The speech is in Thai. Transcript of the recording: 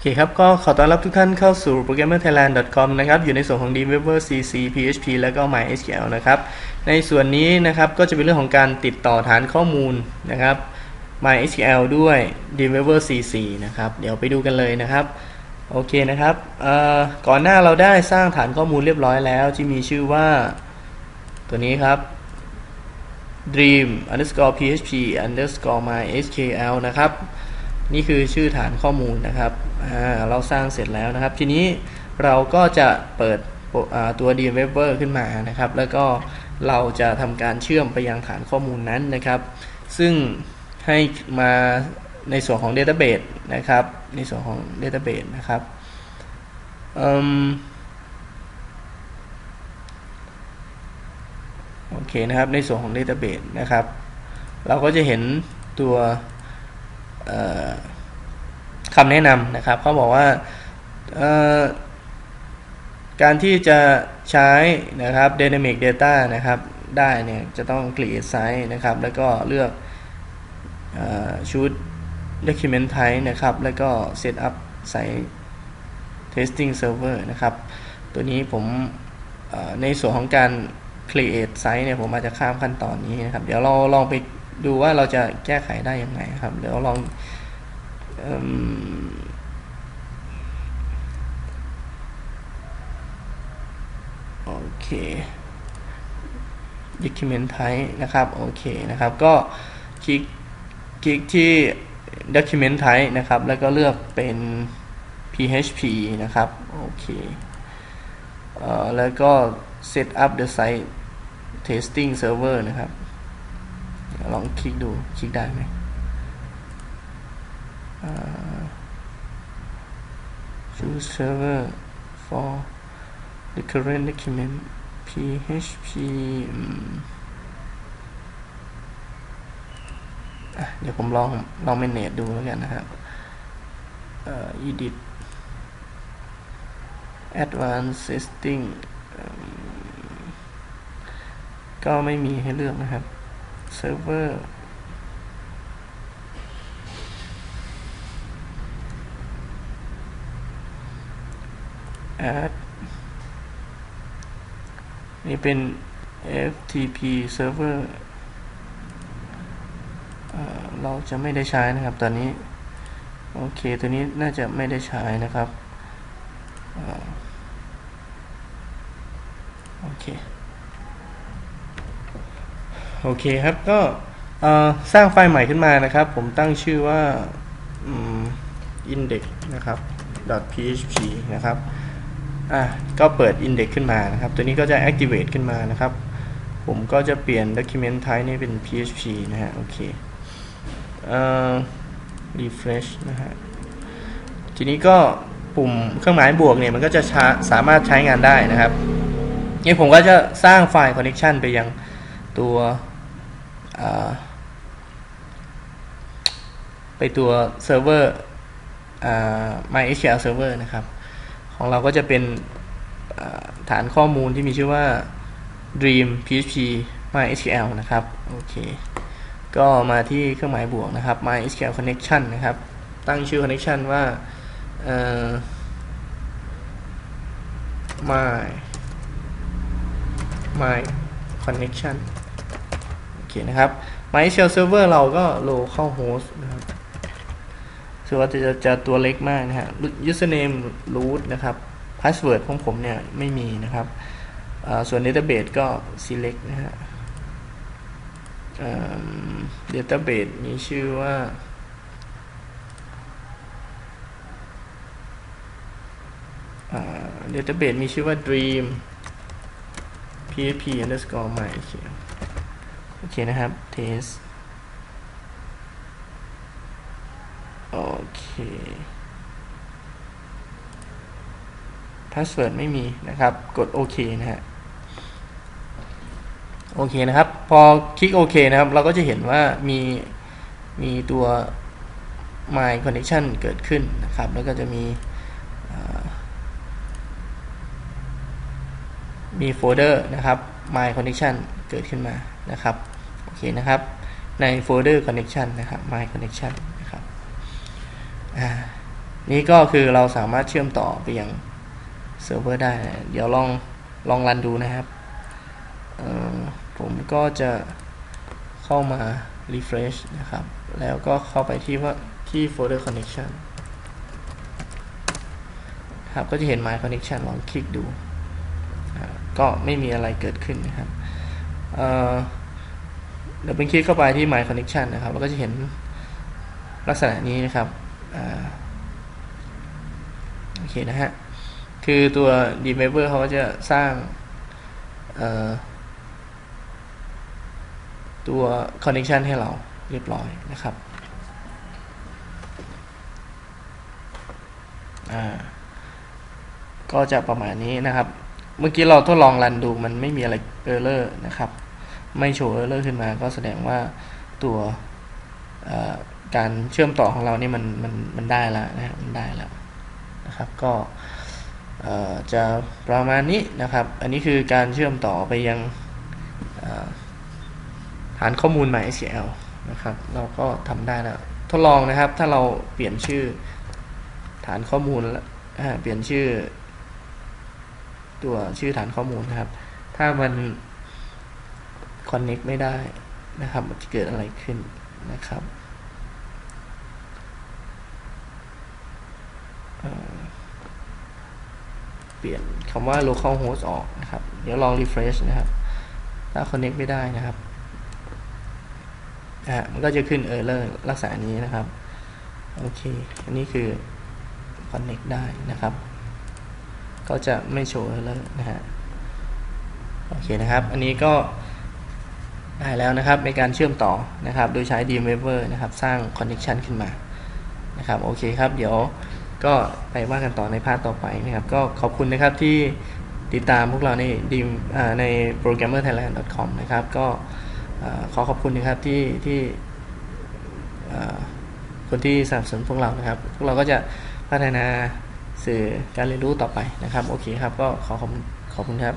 โอเคครับ ก็ขอต้อนรับทุกท่านเข้าสู่ programmerthailand.com นะครับ อยู่ในส่วนของ Developer CC PHP แล้วก็ MySQL นะครับ ในส่วนนี้นะครับ ก็จะเป็นเรื่องของการติดต่อฐานข้อมูลนะครับ MySQL ด้วย Developer CC นะครับ เดี๋ยวไปดูกันเลยนะครับ โอเคนะครับ ก่อนหน้าเราได้สร้างฐานข้อมูลเรียบร้อยแล้วที่มีชื่อว่า ตัวนี้ครับ dream underscore php underscore mysql นะครับ นี่คือชื่อฐานข้อมูลนะครับ เราสร้างเสร็จแล้วนะครับ ทีนี้เราก็จะเปิดตัว developer ขึ้นมานะครับ แล้วก็เราจะทำการเชื่อมไปยังฐานข้อมูลนั้นนะครับ ซึ่งให้มาในส่วนของ database นะครับ ในส่วนของ database นะครับอโอเคนะครับ ในส่วนของ database นะครับ เราก็จะเห็นตัวเอ่อ คำแนะนำนะครับเขาบอกว่าการที่จะใช้นะครับ dynamic data นะครับ ได้เนี่ยจะต้อง create site นะครับ แล้วก็เลือกอชุด document type นะครับ แล้วก็ set up site testing server นะครับ ตัวนี้ผมในส่วนของการ create site เนี่ยผมอาจจะข้ามขั้นตอนนี้นะครับ เดี๋ยวเราลองไปดูว่าเราจะแก้ไขได้ยังไงครับ เดี๋ยวลอง โอเค document type นะครับ โอเคนะครับ ก็คลิกคลิกที่ document type นะครับ แล้วก็เลือกเป็น php นะครับ โอเคเอ่อแล้วก็ set up the site testing server นะครับ ลองคลิกดู คลิกได้ไหม choose server for the current document php อืมอะเดี๋ยวผมลองลอง manage ดูแล้วกันนะครับเอ่อ edit advanced setting ก็ไม่มีให้เลือกนะครับ server add นี่เป็น FTP server เราจะไม่ได้ใช้นะครับตอนนี้ โอเค ตัวนี้น่าจะไม่ได้ใช้นะครับ โอเค โอเคครับ ก็สร้างไฟล์ใหม่ขึ้นมานะครับ ผมตั้งชื่อว่า index นะครับ .php นะครับ อะก็เปิด index ขึ้นมานะครับ ตัวนี้ก็จะ activate ขึ้นมานะครับ ผมก็จะเปลี่ยน document type นี่เป็น php นะฮะ โอเคเอ่อ refresh นะฮะ ทีนี้ก็ปุ่มเครื่องหมายบวกเนี่ยมันก็จะชสามารถใช้งานได้นะครับนี่ผมก็จะสร้างไฟล์ connection ไปยังตัวไปตัวเซิร์ฟเวอร์ MySQL server นะครับ ของเราก็จะเป็นฐานข้อมูลที่มีชื่อว่า Dream PHP MySQL นะครับ โอเค ก็มาที่เครื่องหมายบวกนะครับ MySQL connection นะครับ ตั้งชื่อ connection ว่า my my connection โอเคนะครับ MySQL server เราก็ local host นะครับ ถือว่าจะจะตัวเล็กมากนะฮะ username root นะครับ password ของผมเนี่ยไม่มีนะครับ ส่วน database ก็ select นะฮะ database มีชื่อว่า database มีชื่อว่า dream php underscore my โอเคนะครับ test โอ เค password ไม่มีนะครับ กดโอเคนะฮะ โอเคนะครับ พอคลิกโอเคนะครับ เราก็จะเห็นว่ามีมีตัว my connection เกิดขึ้นนะครับ แล้วก็จะมีมีโฟลเดอร์นะครับ my connection เกิดขึ้นมานะครับ โอเคนะครับ ในโฟลเดอร์ connection นะครับ my connection นี่ก็คือเราสามารถเชื่อมต่อไปยังเซิร์ฟเวอร์ได้ เดี๋ยวลองลองรันดูนะครับ ผมก็จะเข้ามา refresh นะครับ แล้วก็เข้าไปที่ว่าที่ folder connection ครับก็จะเห็น my connection ลองคลิกดูก็ไม่มีอะไรเกิดขึ้นนะครับเเดี๋ยวเป็นคลิกเข้าไปที่ my connection นะครับแล้วก็จะเห็นลักษณะนี้นะครับ โอเคนะฮะ คือตัว d e v e l o p e r เขาก็จะสร้างตัว connection ให้เราเรียบร้อยนะครับก็จะประมาณนี้นะครับ เมื่อกี้เราทดลองรันดูมันไม่มีอะไรเออร์เลอร์นะครับ ไม่โชว์เออร์เลอร์ขึ้นมาก็แสดงว่าตัว การเชื่อมต่อของเรานี่มันมันมันได้แล้วนะครับมันได้แล้วนะครับก็จะประมาณนี้นะครับ อันนี้คือการเชื่อมต่อไปยังฐานข้อมูล MySQL นะครับ เราก็ทำได้แล้ว ทดลองนะครับ ถ้าเราเปลี่ยนชื่อฐานข้อมูลแล้วเปลี่ยนชื่อ ตัวชื่อฐานข้อมูลนะครับ ถ้ามัน connect ไม่ได้นะครับ มันจะเกิดอะไรขึ้นนะครับ เปลี่ยนคำว่า local host ออกนะครับ เดี๋ยวลอง refresh นะครับ ถ้า connect ไม่ได้นะครับอะมันก็จะขึ้น error ลักษณะนี้นะครับ โอเค อันนี้คือ connect ได้นะครับ ก็จะไม่โชว์ error นะฮะ โอเคนะครับ อันนี้ก็ได้แล้วนะครับในการเชื่อมต่อนะครับ โดยใช้ Dreamweaver นะครับ สร้าง connection ขึ้นมานะครับ โอเคครับ เดี๋ยว ก็ไปว่ากันต่อในภาคต่อไปนะครับ ก็ขอบคุณนะครับที่ติดตามพวกเราในดีมใน programmerthailand.com นะครับ ก็ขอขอบคุณนะครับที่ที่คนที่สนับสนุนพวกเรานะครับ พวกเราก็จะพัฒนาสื่อการเรียนรู้ต่อไปนะครับ โอเคครับ ก็ขอขอบขอบคุณครับ